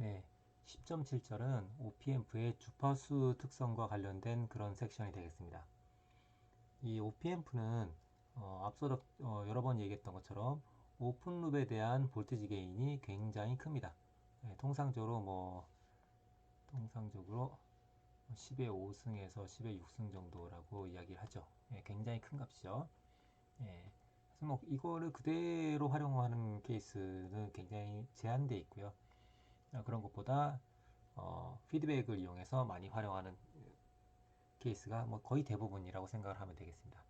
네, 10.7절은 OPMP의 주파수 특성과 관련된 그런 섹션이 되겠습니다. 이 OPMP는 어, 앞서 어, 여러 번 얘기했던 것처럼 오픈룹에 대한 볼티지 게인이 굉장히 큽니다. 네, 통상적으로 뭐 통상적으로 10의 5승에서 10의 6승 정도라고 이야기를 하죠. 네, 굉장히 큰 값이죠. 네, 그래서 뭐 이거를 그대로 활용하는 케이스는 굉장히 제한되어 있고요. 어, 그런 것보다 어, 피드백을 이용해서 많이 활용하는 케이스가 뭐 거의 대부분이라고 생각을 하면 되겠습니다.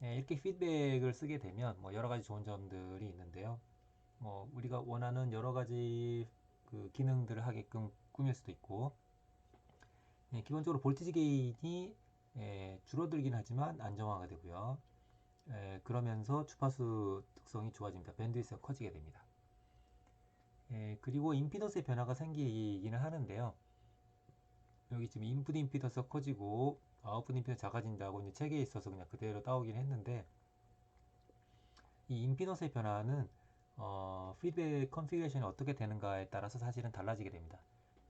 네, 이렇게 피드백을 쓰게 되면 뭐 여러 가지 좋은 점들이 있는데요. 뭐 우리가 원하는 여러 가지 그 기능들을 하게끔 꾸밀 수도 있고 네, 기본적으로 볼티지 게인이 예, 줄어들긴 하지만 안정화가 되고요. 예, 그러면서 주파수 특성이 좋아집니다. 밴드위스가 커지게 됩니다. 예, 그리고 임피던스의 변화가 생기기는 하는데요. 여기 지금 인풋 임피던스가 커지고 아웃풋 임피던스 작아진다고 이제 책에 있어서 그냥 그대로 따오긴 했는데 이 임피던스의 변화는 어, 피드백 컨피그레이션이 어떻게 되는가에 따라서 사실은 달라지게 됩니다.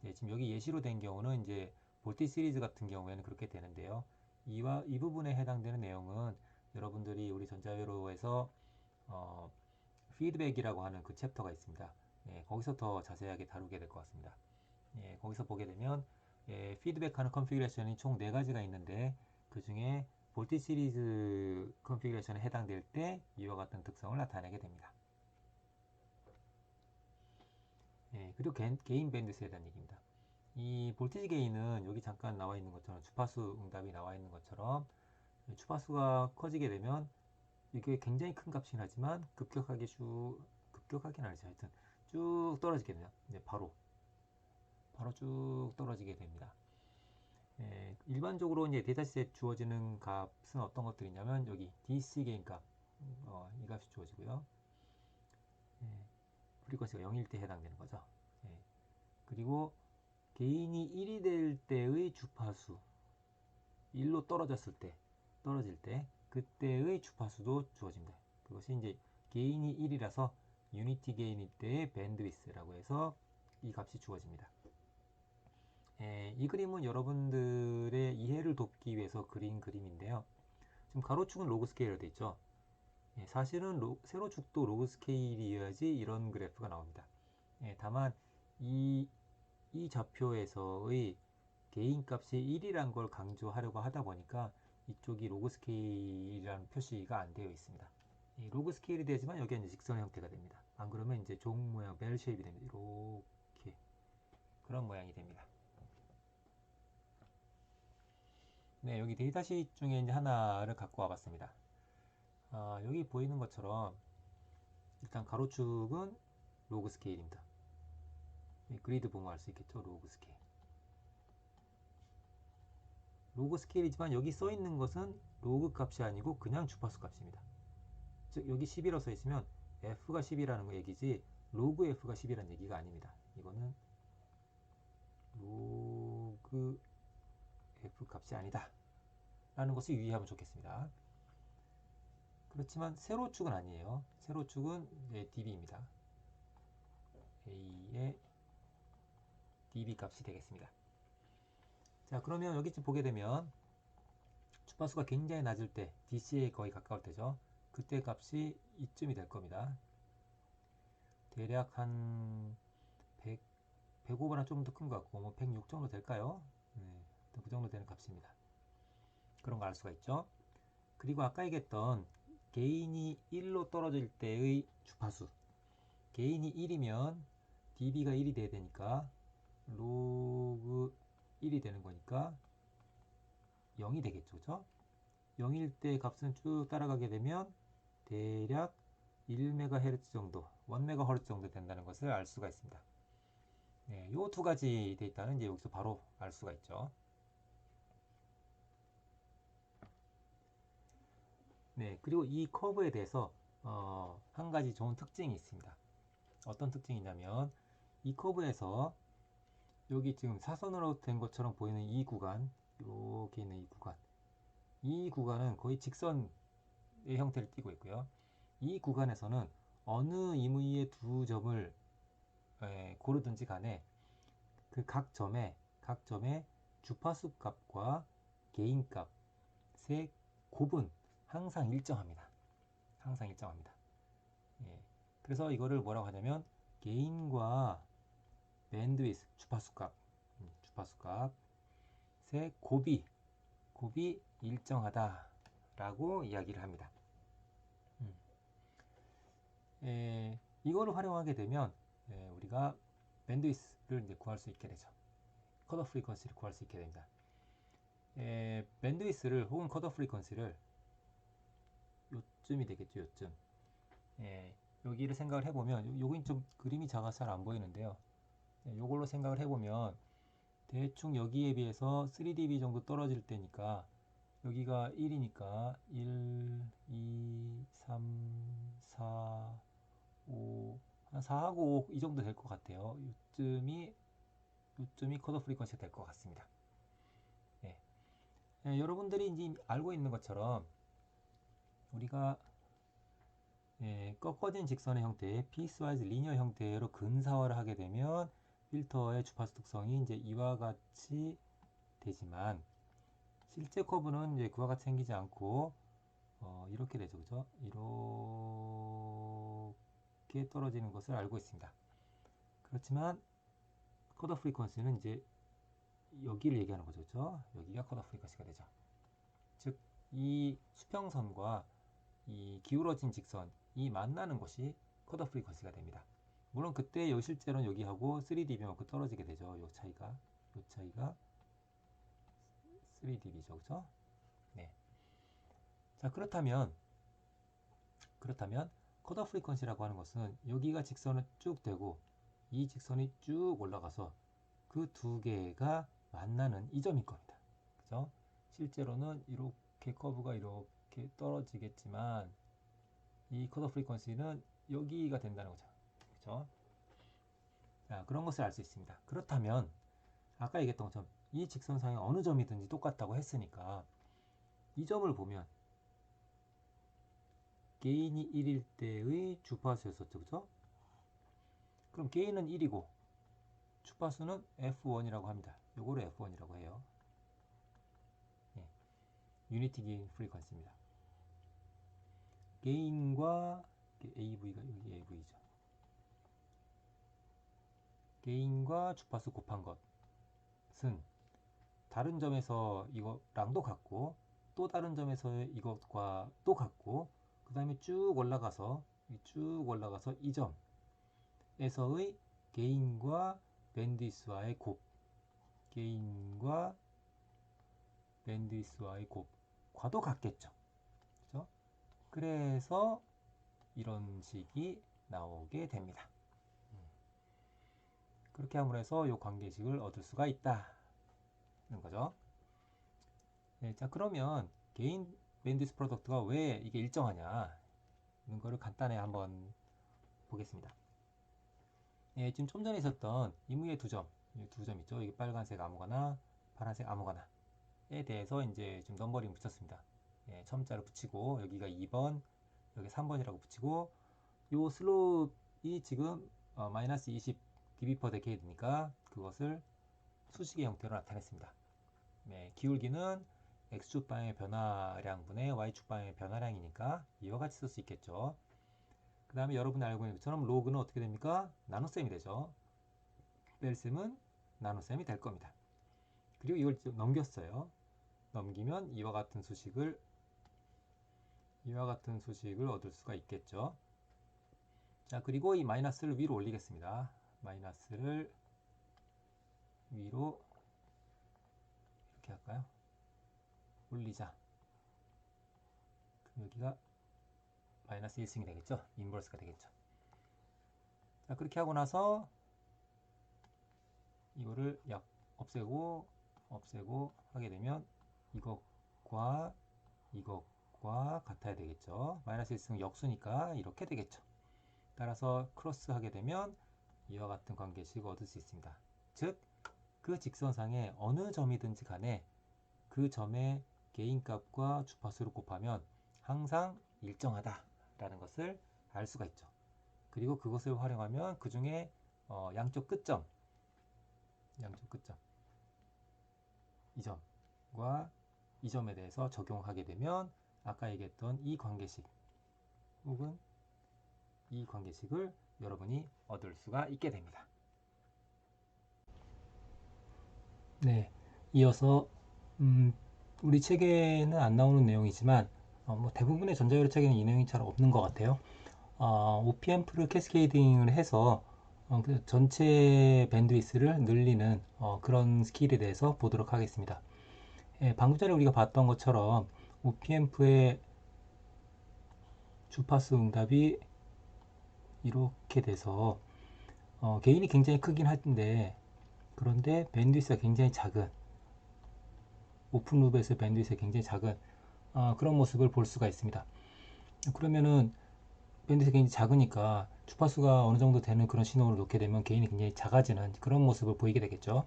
예, 지금 여기 예시로 된 경우는 이제 볼티 시리즈 같은 경우에는 그렇게 되는데요. 이와 이 부분에 해당되는 내용은 여러분들이 우리 전자회로에서 어, 피드백이라고 하는 그 챕터가 있습니다. 예, 거기서 더 자세하게 다루게 될 것 같습니다. 예, 거기서 보게 되면 예, 피드백하는 컨피그레이션이 총 4가지가 있는데 그 중에 볼티 시리즈 컨피그레이션에 해당될 때 이와 같은 특성을 나타내게 됩니다. 예, 그리고 개인 밴드스에 대한 얘기입니다. 이 볼티지 게인은 여기 잠깐 나와 있는 것처럼 주파수 응답이 나와 있는 것처럼 주파수가 커지게 되면 이게 굉장히 큰 값이긴 하지만 급격하게 쭉 급격하긴 아니죠. 하여튼 쭉 떨어지게 되면 이제 바로 바로 쭉 떨어지게 됩니다. 예, 일반적으로 이제 데이터셋에 주어지는 값은 어떤 것들이냐면 여기 DC 게인 값, 어, 이 값이 주어지고요. 예, 프리퀀시가 0일 때 해당되는 거죠. 예, 그리고 게인이 1이 될 때의 주파수 1로 떨어졌을 때 떨어질 때 그때의 주파수도 주어집니다. 그것이 이제 게인이 1이라서 유니티 게인일 때의 밴드위스라고 해서 이 값이 주어집니다. 예, 이 그림은 여러분들의 이해를 돕기 위해서 그린 그림인데요. 지금 가로축은 로그 스케일로 되어 있죠. 예, 사실은 로, 세로축도 로그 스케일이어야지 이런 그래프가 나옵니다. 예, 다만 이, 이 좌표에서의 개인 값이 1이란 걸 강조하려고 하다 보니까 이쪽이 로그 스케일이라는 표시가 안 되어 있습니다. 이 로그 스케일이 되지만 여기는 이제 직선 형태가 됩니다. 안 그러면 이제 종 모양 벨 쉐입이 됩니다. 이렇게 그런 모양이 됩니다. 네, 여기 데이터시 중에 이제 하나를 갖고 와봤습니다. 아, 여기 보이는 것처럼 일단 가로축은 로그 스케일입니다. 그리드 보면 알 수 있겠죠? 로그 스케일. 로그 스케일이지만 여기 써 있는 것은 로그 값이 아니고 그냥 주파수 값입니다. 즉 여기 10이라고 써 있으면 f가 10이라는 얘기지 로그 f가 10이라는 얘기가 아닙니다. 이거는 로그 f 값이 아니다. 라는 것을 유의하면 좋겠습니다. 그렇지만 세로축은 아니에요. 세로축은 db입니다. a의 db 값이 되겠습니다. 자 그러면 여기쯤 보게 되면 주파수가 굉장히 낮을 때 DC에 거의 가까울 때죠. 그때 값이 이쯤이 될 겁니다. 대략 한 100, 105보다 좀더큰 것 같고 뭐 106 정도 될까요? 네, 그 정도 되는 값입니다. 그런 거 알 수가 있죠. 그리고 아까 얘기했던 개인이 1로 떨어질 때의 주파수 개인이 1이면 db가 1이 돼야 되니까 로그 1이 되는 거니까 0이 되겠죠. 그죠? 0일 때 값은 쭉 따라가게 되면 대략 1MHz 정도, 1MHz 정도 된다는 것을 알 수가 있습니다. 네, 요두 가지 데이터는 이제 여기서 바로 알 수가 있죠. 네, 그리고 이 커브에 대해서 어, 한 가지 좋은 특징이 있습니다. 어떤 특징이냐면 이 커브에서 여기 지금 사선으로 된 것처럼 보이는 이 구간 이렇게 있는 이 구간 이 구간은 거의 직선의 형태를 띠고 있고요 이 구간에서는 어느 임의의 두 점을 에, 고르든지 간에 그 각 점에 각 점의 주파수 값과 개인 값의 곱은 항상 일정합니다. 항상 일정합니다. 예. 그래서 이거를 뭐라고 하냐면 개인과 밴드위스 주파수 값 음, 주파수 값의 곱이 곱이 일정하다 라고 이야기를 합니다. 음. 예, 이거를 활용하게 되면 예, 우리가 밴드위스를 이제 구할 수 있게 되죠. 컷오 프리퀀시를 구할 수 있게 됩니다. 예, 밴드위스를 혹은 컷오 프리퀀시를 요쯤이 되겠죠. 요쯤. 예, 여기를 생각을 해보면 요긴 좀 그림이 작아서 잘 안 보이는데요. 예, 요걸로 생각을 해보면 대충 여기에 비해서 3dB 정도 떨어질 때니까 여기가 1이니까 1, 2, 3, 4, 5, 한 4하고 5 이 정도 될 것 같아요. 요쯤이 요쯤이 컷오 프리퀀시가 될 것 같습니다. 예. 예, 여러분들이 이제 알고 있는 것처럼 우리가 예, 꺾어진 직선의 형태, 피스와이즈 리니어 형태로 근사화를 하게 되면 필터의 주파수 특성이 이제 이와 같이 되지만 실제 커브는 이제 그와 같이 생기지 않고 어, 이렇게 되죠, 그죠? 이렇게 떨어지는 것을 알고 있습니다. 그렇지만 컷 오프 프리퀀시는 이제 여기를 얘기하는 거죠, 그죠? 여기가 컷 오프 프리퀀시가 되죠. 즉, 이 수평선과 이 기울어진 직선 이 만나는 것이 컷 오프 프리퀀시가 됩니다. 물론 그때 여기 실제로는 여기하고 3dB만큼 떨어지게 되죠. 요 차이가. 요 차이가 3dB죠. 그죠? 네. 자, 그렇다면 그렇다면 컷 오프 프리퀀시라고 하는 것은 여기가 직선을 쭉 대고 이 직선이 쭉 올라가서 그 두 개가 만나는 이 점일 겁니다. 그죠? 실제로는 이렇게 커브가 이렇게 떨어지겠지만 이컷 오프 프리퀀시는 여기가 된다는 거죠. 그죠? 자, 그런 것을 알 수 있습니다. 그렇다면 아까 얘기했던 것처럼 이 직선상에 어느 점이든지 똑같다고 했으니까 이 점을 보면 게인이 1일 때의 주파수였었죠. 그죠? 그럼 게인은 1이고 주파수는 F1이라고 합니다. 요거를 F1이라고 해요. 예. 유니티 게인 프리퀀시입니다. 게인과 AV가 여기 AV죠. 게인과 주파수 곱한 것은 다른 점에서 이거랑도 같고 또 다른 점에서 이것과 또 같고 그 다음에 쭉 올라가서 쭉 올라가서 이 점에서의 게인과 밴드위스와의 곱 게인과 밴드위스와의 곱과도 같겠죠. 그죠? 그래서 이런 식이 나오게 됩니다. 그렇게 함으로 해서 이 관계식을 얻을 수가 있다 는 거죠. 네, 자 그러면 개인 밴디스 프로덕트가 왜 이게 일정하냐 이런 거를 간단히 한번 보겠습니다. 네, 지금 좀 전에 있었던 이무의 두 점, 두 점 있죠. 이게 빨간색 아무거나, 파란색 아무거나에 대해서 이제 좀 넘버링 붙였습니다. 예, 첨자를 붙이고 여기가 2번, 여기 3번이라고 붙이고 요 슬롭이 지금 어, 마이너스 20 dB per decade니까 그것을 수식의 형태로 나타냈습니다. 네, 기울기는 x축 방향의 변화량 분의 y축 방향의 변화량이니까 이와 같이 쓸 수 있겠죠. 그 다음에 여러분이 알고 있는 것처럼 로그는 어떻게 됩니까? 나눗셈이 되죠. 뺄셈은 나눗셈이 될 겁니다. 그리고 이걸 좀 넘겼어요. 넘기면 이와 같은 수식을 이와 같은 수식을 얻을 수가 있겠죠. 자, 그리고 이 마이너스를 위로 올리겠습니다. 마이너스를 위로 이렇게 할까요? 올리자. 그럼 여기가 마이너스 1승이 되겠죠? 인버스가 되겠죠. 자, 그렇게 하고 나서 이거를 약 없애고 없애고 하게 되면 이것과 이것과 같아야 되겠죠. 마이너스 1승 역수니까 이렇게 되겠죠. 따라서 크로스 하게 되면 이와 같은 관계식 얻을 수 있습니다. 즉, 그 직선상에 어느 점이든지 간에 그 점의 개인값과 주파수를 곱하면 항상 일정하다라는 것을 알 수가 있죠. 그리고 그것을 활용하면 그 중에 어, 양쪽 끝점, 양쪽 끝점 이 점과 이 점에 대해서 적용하게 되면 아까 얘기했던 이 관계식 혹은 이 관계식을 여러분이 얻을 수가 있게 됩니다. 네, 이어서 음, 우리 책에는 안 나오는 내용이지만 어, 뭐 대부분의 전자요리 책에는 이 내용이 잘 없는 것 같아요. 어, OPM프를 캐스케이딩을 해서 어, 그 전체 밴드위스를 늘리는 어, 그런 스킬에 대해서 보도록 하겠습니다. 예, 방금 전에 우리가 봤던 것처럼 OPM프의 주파수 응답이 이렇게 돼서 어, 개인이 굉장히 크긴 한데 그런데 밴드위스가 굉장히 작은 오픈루프에서 밴드위스가 굉장히 작은 어, 그런 모습을 볼 수가 있습니다. 그러면은 밴드위스가 굉장히 작으니까 주파수가 어느 정도 되는 그런 신호를 놓게 되면 개인이 굉장히 작아지는 그런 모습을 보이게 되겠죠.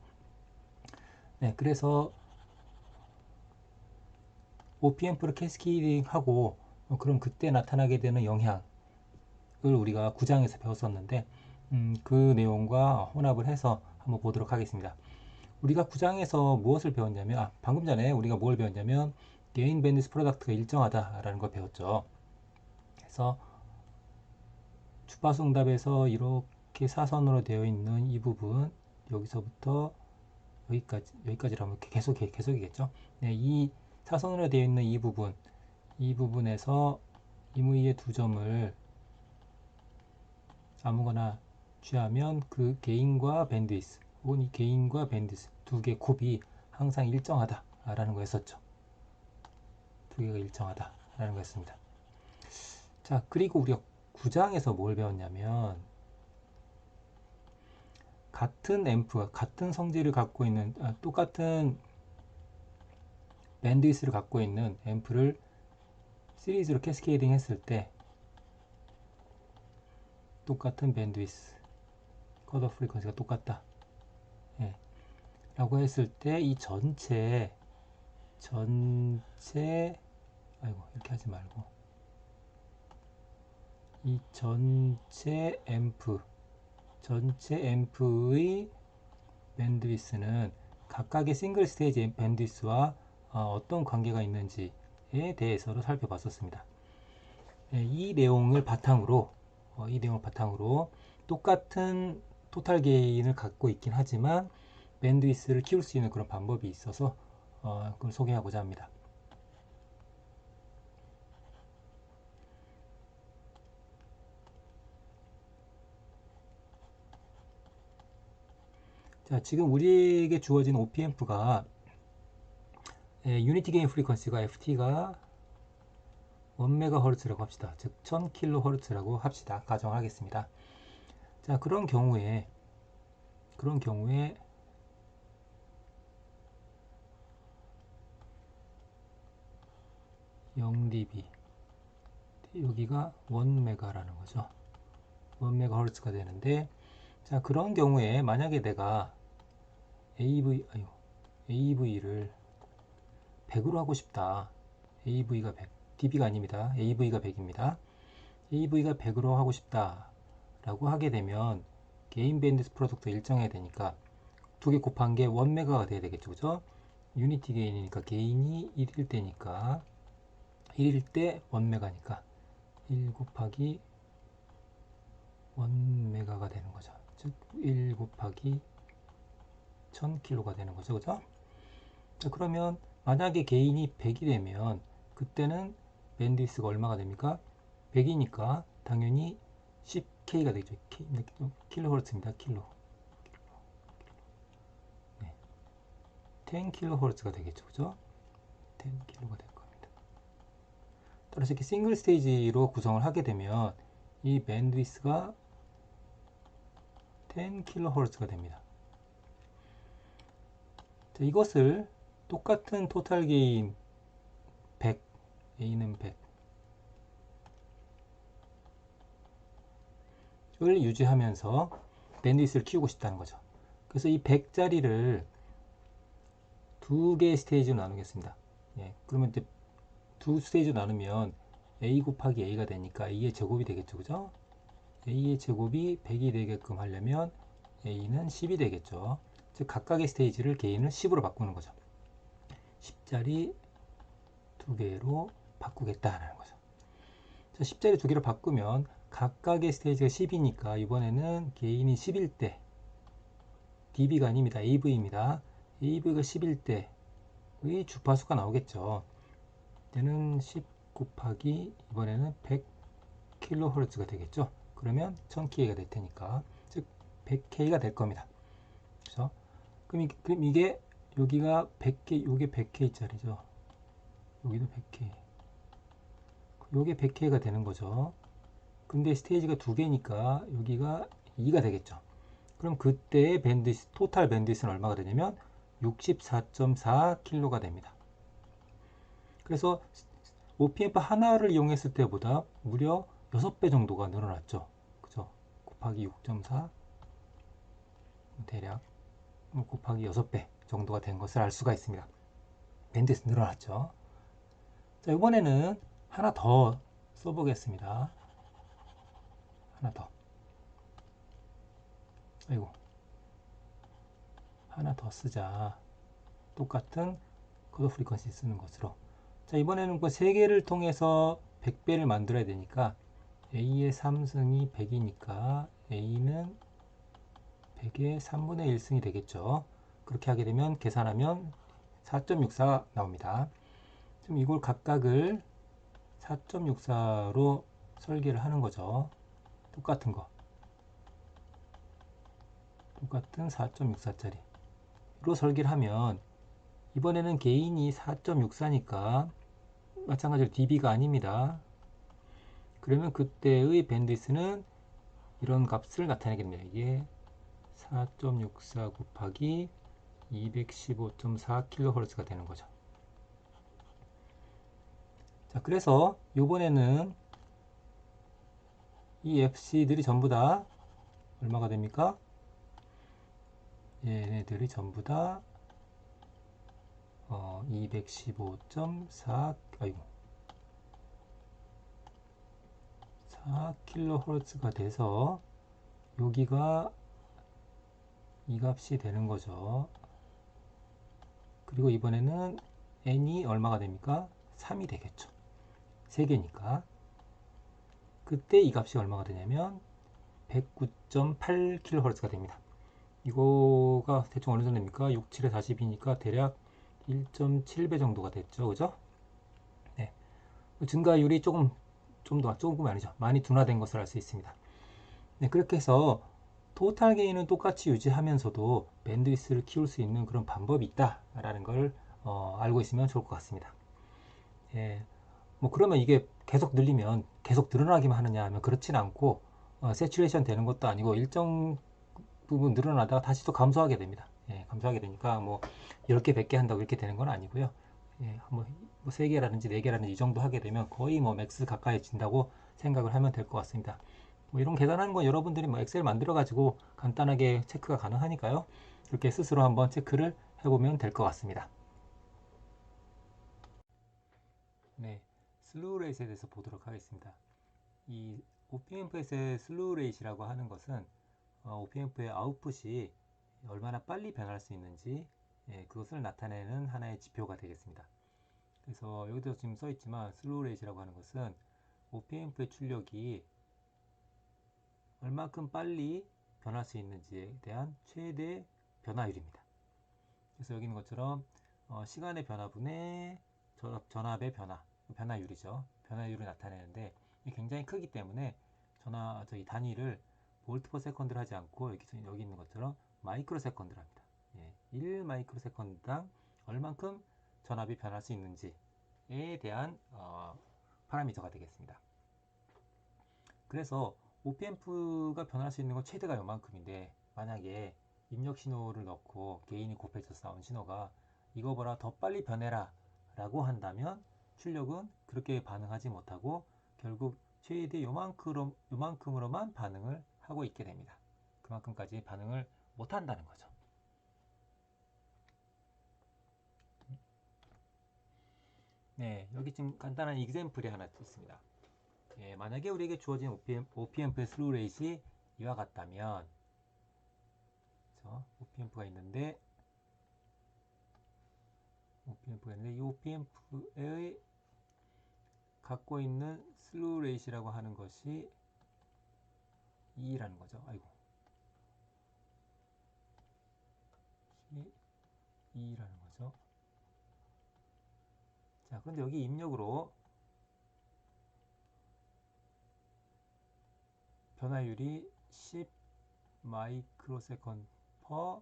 네, 그래서 OPM프를 캐스케이딩하고 어, 그럼 그때 나타나게 되는 영향을 우리가 9장에서 배웠었는데 음, 그 내용과 혼합을 해서 한번 보도록 하겠습니다. 우리가 9장에서 무엇을 배웠냐면 아, 방금 전에 우리가 뭘 배웠냐면 게인 밴드스 프로덕트가 일정하다라는 걸 배웠죠. 그래서 주파수 응답에서 이렇게 사선으로 되어 있는 이 부분 여기서부터 여기까지 여기까지라면 계속 계속이겠죠. 네, 이 사선으로 되어 있는 이 부분 이 부분에서 이무이의 두 점을 아무거나 취하면 그 개인과 밴드위스 혹은 이 개인과 밴드위스 두 개 곱이 항상 일정하다 라는 거였었죠. 두 개가 일정하다 라는 거였습니다. 자, 그리고 우리가 9장에서 뭘 배웠냐면 같은 앰프가 같은 성질을 갖고 있는 아, 똑같은 밴드위스를 갖고 있는 앰프를 시리즈로 캐스케이딩 했을 때 똑같은 밴드위스 컷 오프 프리퀀시가 똑같다 예. 라고 했을 때 이 전체 전체 아이고 이렇게 하지 말고 이 전체 앰프 전체 앰프의 밴드위스는 각각의 싱글 스테이지 밴드위스와 어, 떤 관계가 있는지에 대해서도 살펴봤었습니다. 예, 이 내용을 바탕으로 어, 이 내용을 바탕으로 똑같은 토탈 게인을 갖고 있긴 하지만 밴드위스를 키울 수 있는 그런 방법이 있어서 어, 그걸 소개하고자 합니다. 자, 지금 우리에게 주어진 OPM프가 예, 유니티 게인 프리퀀시가 FT가 1MHz라고 합시다. 즉 1000kHz라고 합시다. 가정하겠습니다. 자, 그런 경우에 그런 경우에 (0dB) 여기가 1메가라는 거죠. 1메가헤르츠가 되는데 자 그런 경우에 만약에 내가 AV 아유 AV를 100으로 하고 싶다. AV가 100, dB가 아닙니다. AV가 100입니다. AV가 100으로 하고 싶다. 라고 하게 되면 게인 밴드스 프로덕트 일정해야 되니까 두 개 곱한 게 1메가가 돼야 되겠죠. 그죠? 유니티 게인이니까 게인이 1일 때니까 1일 때 1메가니까 1 곱하기 1메가가 되는 거죠. 즉, 1 곱하기 1000kg가 되는 거죠. 그죠? 자, 그러면 만약에 개인이 100이 되면 그때는 밴드위스가 얼마가 됩니까? 100이니까 당연히 10K가 되죠. 킬로헤르츠입니다. 킬로. 네. 10킬로헤르츠가 되겠죠. 그죠? 10킬로가 될 겁니다. 따라서 이렇게 싱글 스테이지로 구성을 하게 되면 이 밴드위스가 10킬로헤르츠가 됩니다. 자, 이것을 똑같은 토탈 게인 100, A는 100. 을 유지하면서 밴드위스를 키우고 싶다는 거죠. 그래서 이 100짜리를 두 개의 스테이지로 나누겠습니다. 예, 그러면 이제 두 스테이지로 나누면 A 곱하기 A가 되니까 A의 제곱이 되겠죠. 그죠? A의 제곱이 100이 되게끔 하려면 A는 10이 되겠죠. 즉 각각의 스테이지를 게인을 10으로 바꾸는 거죠. 10짜리 두 개로 바꾸겠다라는 거죠. 자, 10짜리 두 개로 바꾸면 각각의 스테이지가 10이니까 이번에는 10일 때 dB가 아닙니다. AV입니다. AV가 10일 때의 주파수가 나오겠죠. 때는 10 곱하기 이번에는 100kHz가 되겠죠. 그러면 1000K가 될 테니까 즉 100K가 될 겁니다. 그렇죠? 그럼, 이, 그럼 이게 여기가 100K, 요게 100K짜리죠. 여기도 100K. 요게 100K가 되는 거죠. 근데 스테이지가 두 개니까 여기가 2가 되겠죠. 그럼 그때의 밴드위스, 토탈 밴드위스는 얼마가 되냐면 64.4kg가 됩니다. 그래서 OPF 하나를 이용했을 때보다 무려 6배 정도가 늘어났죠. 그죠? 곱하기 6.4 대략 곱하기 6배 정도가 된 것을 알 수가 있습니다. 밴드에서 늘어났죠. 자, 이번에는 하나 더 써보겠습니다. 하나 더. 아이고. 하나 더 쓰자. 똑같은 코드 프리퀀시 쓰는 것으로. 자, 이번에는 그세 개를 통해서 100배를 만들어야 되니까 A의 3승이 100이니까 A는 100의 3분의 1승이 되겠죠. 그렇게 하게 되면 계산하면 4.64 나옵니다. 지금 이걸 각각을 4.64로 설계를 하는 거죠. 똑같은 거. 똑같은 4.64짜리 로 설계를 하면 이번에는 개인이 4.64니까 마찬가지로 dB가 아닙니다. 그러면 그때의 밴드위스는 이런 값을 나타내게 됩니다. 이게 4.64 곱하기 215.4kHz가 되는 거죠. 자, 그래서 요번에는 이 FC들이 전부 다 얼마가 됩니까? 얘네들이 전부 다 어, 215.4 아이고 4kHz가 돼서 여기가 이 값이 되는 거죠. 그리고 이번에는 n이 얼마가 됩니까? 3이 되겠죠. 3개니까. 그때 이 값이 얼마가 되냐면 109.8kHz가 됩니다. 이거가 대충 어느 정도 됩니까? 6, 7에 40이니까 대략 1.7배 정도가 됐죠. 그죠? 네. 증가율이 조금, 좀 더, 조금 아니죠. 많이 둔화된 것을 알 수 있습니다. 네, 그렇게 해서 토탈 게인은 똑같이 유지하면서도 밴드위스를 키울 수 있는 그런 방법이 있다라는 걸 어, 알고 있으면 좋을 것 같습니다. 예, 뭐 그러면 이게 계속 늘리면 계속 늘어나기만 하느냐 하면 그렇진 않고 어, 세츄레이션 되는 것도 아니고 일정 부분 늘어나다가 다시 또 감소하게 됩니다. 예, 감소하게 되니까 뭐 10개, 100개 한다고 이렇게 되는 건 아니고요. 예, 뭐, 뭐 3개라든지 4개라든지 이 정도 하게 되면 거의 뭐 맥스 가까이 진다고 생각을 하면 될 것 같습니다. 뭐 이런 계산하는 건 여러분들이 뭐 엑셀 만들어 가지고 간단하게 체크가 가능하니까요. 이렇게 스스로 한번 체크를 해보면 될 것 같습니다. 네, 슬로우 레이스에 대해서 보도록 하겠습니다. 이 OPMF에서의 슬로우 레이시라고 하는 것은 어, OPMF의 아웃풋이 얼마나 빨리 변할 수 있는지 예, 그것을 나타내는 하나의 지표가 되겠습니다. 그래서 여기도 지금 써 있지만 슬로우 레이시라고 하는 것은 OPMF의 출력이 얼마큼 빨리 변할 수 있는지에 대한 최대 변화율입니다. 그래서 여기 있는 것처럼 어, 시간의 변화분의 전압의 변화, 변화율이죠. 변화율을 나타내는데 굉장히 크기 때문에 전화 저희 단위를 볼트 퍼 세컨드를 하지 않고 여기, 여기 있는 것처럼 마이크로 세컨드를 합니다. 예, 1 마이크로 세컨드당 얼만큼 전압이 변할 수 있는지에 대한 어, 파라미터가 되겠습니다. 그래서 OPM프가 변할 수 있는 건 최대가 요만큼인데 만약에 입력 신호를 넣고 개인이 곱해져서 나온 신호가 이거보다 더 빨리 변해라 라고 한다면 출력은 그렇게 반응하지 못하고 결국 최대 요만큼, 요만큼으로만 반응을 하고 있게 됩니다. 그만큼까지 반응을 못한다는 거죠. 네, 여기 지금 간단한 이그샘플이 하나 있습니다. 예, 만약에 우리에게 주어진 OPM, OPM프의 슬루 레이시 이와 같다면 OPMP가 있는데 OPMP가 있는데 이 OPMP의 갖고 있는 슬루 레이시라고 하는 것이 2라는 거죠. 아이고. 2라는 거죠. 자, 그런데 여기 입력으로 변화율이 10 마이크로세컨 퍼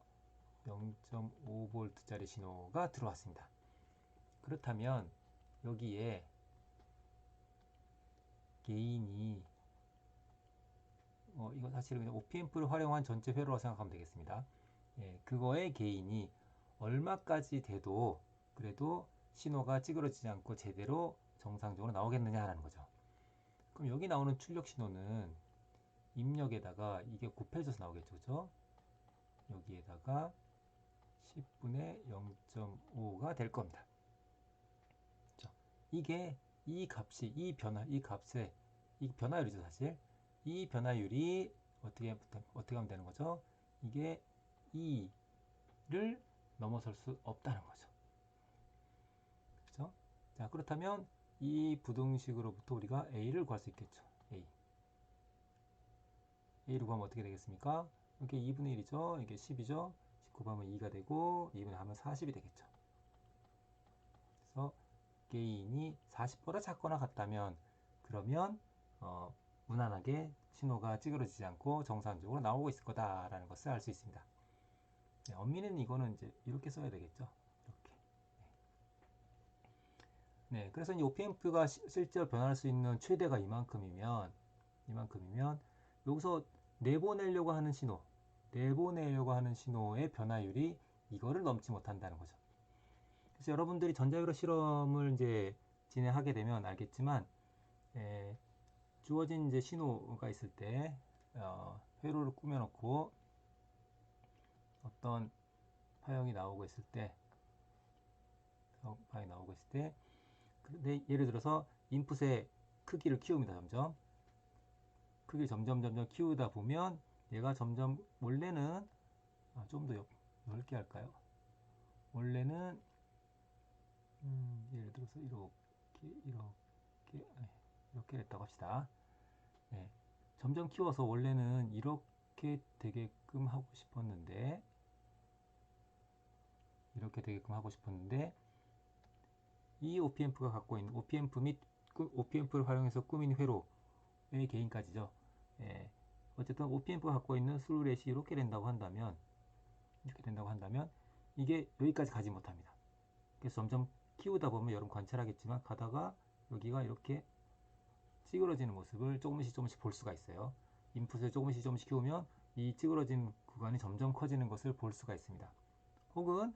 0.5V짜리 신호가 들어왔습니다. 그렇다면 여기에 게인이 어, 이거 사실은 그냥 OPMP를 활용한 전체 회로라고 생각하면 되겠습니다. 예, 그거의 게인이 얼마까지 돼도 그래도 신호가 찌그러지지 않고 제대로 정상적으로 나오겠느냐라는 거죠. 그럼 여기 나오는 출력 신호는 입력에다가 이게 곱해져서 나오겠죠. 그죠? 여기에다가 10분의 0.5가 될 겁니다. 이게 이 값이 이 변화 이 값에 이 변화율이죠, 사실. 이 변화율이 어떻게 어떻게 하면 되는 거죠? 이게 2를 넘어설 수 없다는 거죠. 그렇죠? 자, 그렇다면 이 부등식으로부터 우리가 a를 구할 수 있겠죠. a. a를 구하면 어떻게 되겠습니까? 이게 2분의 1이죠. 이게 10이죠. 19 하면 2가 되고 2분의 하면 40이 되겠죠. 그래서 게인이 40보다 작거나 같다면 그러면 어, 무난하게 신호가 찌그러지지 않고 정상적으로 나오고 있을 거다라는 것을 알 수 있습니다. 네, 엄밀히는 이거는 이제 이렇게 써야 되겠죠. 이렇게. 네, 네 그래서 이 OPMP가 시, 실제로 변할 수 있는 최대가 이만큼이면 이만큼이면 여기서 내보내려고 하는 신호, 내보내려고 하는 신호의 변화율이 이거를 넘지 못한다는 거죠. 그래서 여러분들이 전자회로 실험을 이제 진행하게 되면 알겠지만 에, 주어진 이제 신호가 있을 때 어, 회로를 꾸며놓고 어떤 파형이 나오고 있을 때 파형이 나오고 있을 때 근데 예를 들어서 인풋의 크기를 키웁니다 점점. 크기를 점점 점점 키우다 보면 얘가 점점 원래는 아, 좀더 넓게 할까요? 원래는 음, 예를 들어서 이렇게 이렇게 이렇게 됐다고 합시다 네, 점점 키워서 원래는 이렇게 되게끔 하고 싶었는데 이렇게 되게끔 하고 싶었는데 이 OPMP가 갖고 있는 OPMP 및 OPMP를 활용해서 꾸민 회로의 개인까지죠. 예, 어쨌든 OPMP가 갖고 있는 슬루렛이 이렇게 된다고 한다면 이렇게 된다고 한다면 이게 여기까지 가지 못합니다. 그래서 점점 키우다 보면 여러분 관찰하겠지만 가다가 여기가 이렇게 찌그러지는 모습을 조금씩 조금씩 볼 수가 있어요. 인풋을 조금씩 조금씩 키우면 이 찌그러진 구간이 점점 커지는 것을 볼 수가 있습니다. 혹은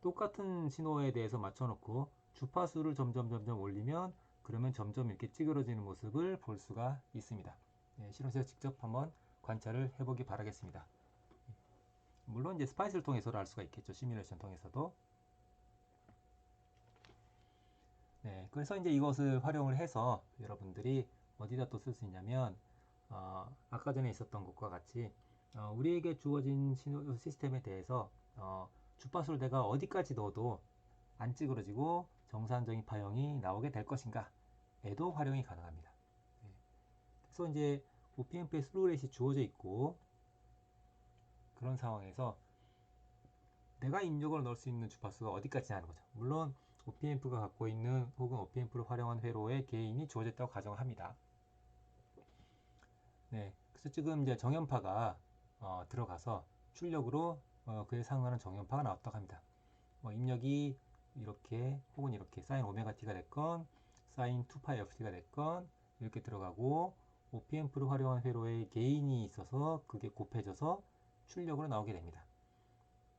똑같은 신호에 대해서 맞춰놓고 주파수를 점점 점점 올리면 그러면 점점 이렇게 찌그러지는 모습을 볼 수가 있습니다. 네, 실험실에서 직접 한번 관찰을 해보기 바라겠습니다. 물론 이제 스파이스를 통해서도 알 수가 있겠죠. 시뮬레이션 통해서도. 네, 그래서 이제 이것을 활용을 해서 여러분들이 어디다 또 쓸 수 있냐면 어, 아까 전에 있었던 것과 같이 어, 우리에게 주어진 신호 시스템에 대해서 어, 주파수를 내가 어디까지 넣어도 안 찌그러지고 정상적인 파형이 나오게 될 것인가 에도 활용이 가능합니다. 네. 그래서 이제 OPMP의 슬로우 레이 주어져 있고 그런 상황에서 내가 입력을 넣을 수 있는 주파수가 어디까지 하는 거죠. 물론 OPMP가 갖고 있는 혹은 OPMP를 활용한 회로의 개인이 주어졌다고 가정합니다. 네, 그래서 지금 이제 정연파가 어, 들어가서 출력으로 어, 그에 상응하는 정연파가 나왔다고 합니다. 뭐 입력이 이렇게 혹은 이렇게 사인 오메가 t가 됐건 사인 2파이 ft가 됐건 이렇게 들어가고 OPMP를 활용한 회로의 개인이 있어서 그게 곱해져서 출력으로 나오게 됩니다.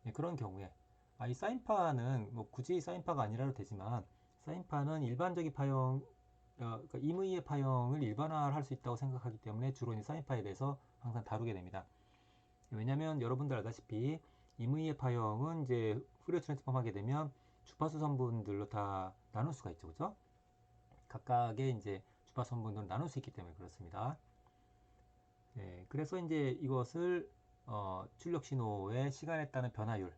네, 그런 경우에 아, 이 사인파는 뭐 굳이 사인파가 아니라도 되지만 사인파는 일반적인 파형 어, 그러니까 임의의 파형을 일반화할 수 있다고 생각하기 때문에 주로 이 사인파에 대해서 항상 다루게 됩니다. 왜냐하면 여러분들 알다시피 임의의 파형은 이제 후리어 트랜스폼 하게 되면 주파수 성분들로 다 나눌 수가 있죠, 그죠? 각각의 이제 주파수 성분들을 나눌 수 있기 때문에 그렇습니다. 네, 그래서 이제 이것을 어, 출력 신호의 시간에 따른 변화율,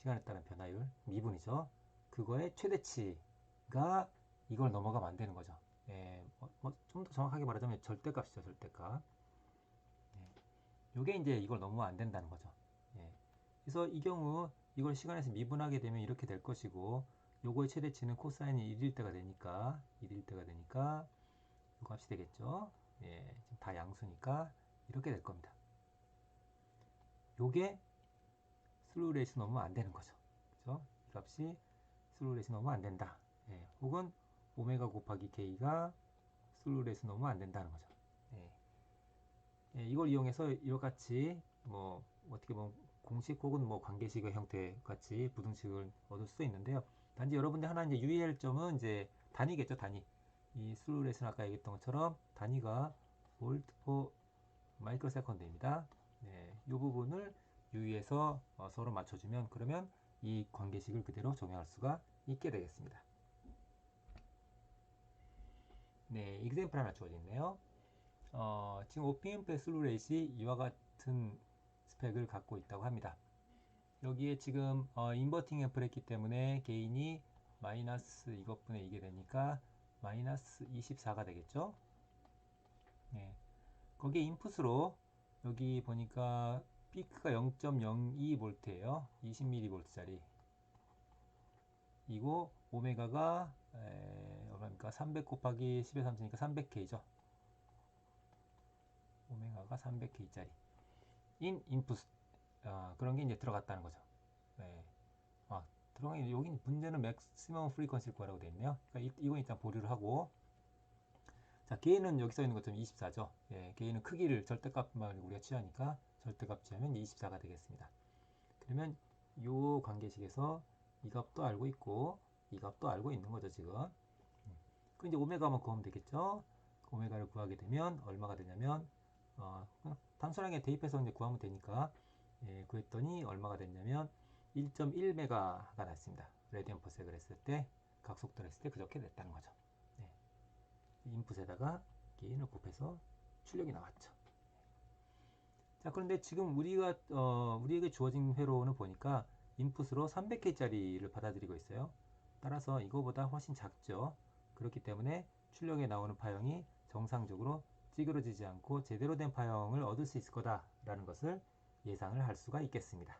시간에 따른 변화율, 미분이죠. 그거의 최대치가 이걸 넘어가면 안 되는 거죠. 예, 뭐, 좀더 정확하게 말하자면 절대값이죠, 절대값. 예, 요게 이제 이걸 넘으면 안 된다는 거죠. 예, 그래서 이 경우 이걸 시간에서 미분하게 되면 이렇게 될 것이고, 요거의 최대치는 코사인이 1일 때가 되니까, 1일 때가 되니까, 요 값이 되겠죠. 예, 지금 다 양수니까 이렇게 될 겁니다. 요게 슬로우 레이스 넘으면 안 되는 거죠. 그죠? 이 값이 슬로우 레이스 넘으면 안 된다. 예, 혹은 오메가 곱하기 k가 슬로우 레이스 넘으면 안 된다는 거죠. 예. 예, 이걸 이용해서 이같이 뭐 어떻게 보면 공식 혹은 뭐 관계식의 형태 같이 부등식을 얻을 수 있는데요. 단지 여러분들 하나 이제 유의할 점은 이제 단위겠죠, 단위. 이 슬로우 레이스는 아까 얘기했던 것처럼 단위가 볼트 포 마이크로 세컨드입니다. 네, 이 부분을 유의해서 어, 서로 맞춰주면 그러면 이 관계식을 그대로 적용할 수가 있게 되겠습니다. 네, example 하나 주어져 있네요. 어, 지금 OPM 슬루레이시 이와 같은 스펙을 갖고 있다고 합니다. 여기에 지금 어, 인버팅 앰플 했기 때문에 게인이 마이너스 이것분의 이게 되니까 마이너스 24가 되겠죠. 네. 거기에 인풋으로 여기 보니까 피크가 0.02V예요. 20mV짜리. 이고 오메가가 에, 얼마입니까? 300 곱하기 10의 3니까 300K죠. 오메가가 300K짜리. 인 인풋 아, 그런 게 이제 들어갔다는 거죠. 네. 아, 들어간 게 여기 문제는 맥시멈 프리퀀시일 거라고 되어 있네요. 그러니까 이, 이건 일단 보류를 하고 자, 게인은 여기 써 있는 것처럼 24죠. 예, 게인은 크기를 절대값만 우리가 취하니까 절대값 취하면 24가 되겠습니다. 그러면 요 관계식에서 이 값도 알고 있고 이 값도 알고 있는 거죠, 지금. 그 이제 오메가만 구하면 되겠죠. 그 오메가를 구하게 되면 얼마가 되냐면 어, 단순하게 대입해서 이제 구하면 되니까 예, 구했더니 얼마가 됐냐면 1.1메가가 났습니다. 레디언 퍼섹을 했을 때 각속도를 했을 때 그렇게 됐다는 거죠. 인풋에다가 게인을 곱해서 출력이 나왔죠. 자, 그런데 지금 우리가, 어, 우리에게 주어진 회로는 보니까 인풋으로 300K짜리를 받아들이고 있어요. 따라서 이거보다 훨씬 작죠. 그렇기 때문에 출력에 나오는 파형이 정상적으로 찌그러지지 않고 제대로 된 파형을 얻을 수 있을 거다라는 것을 예상을 할 수가 있겠습니다.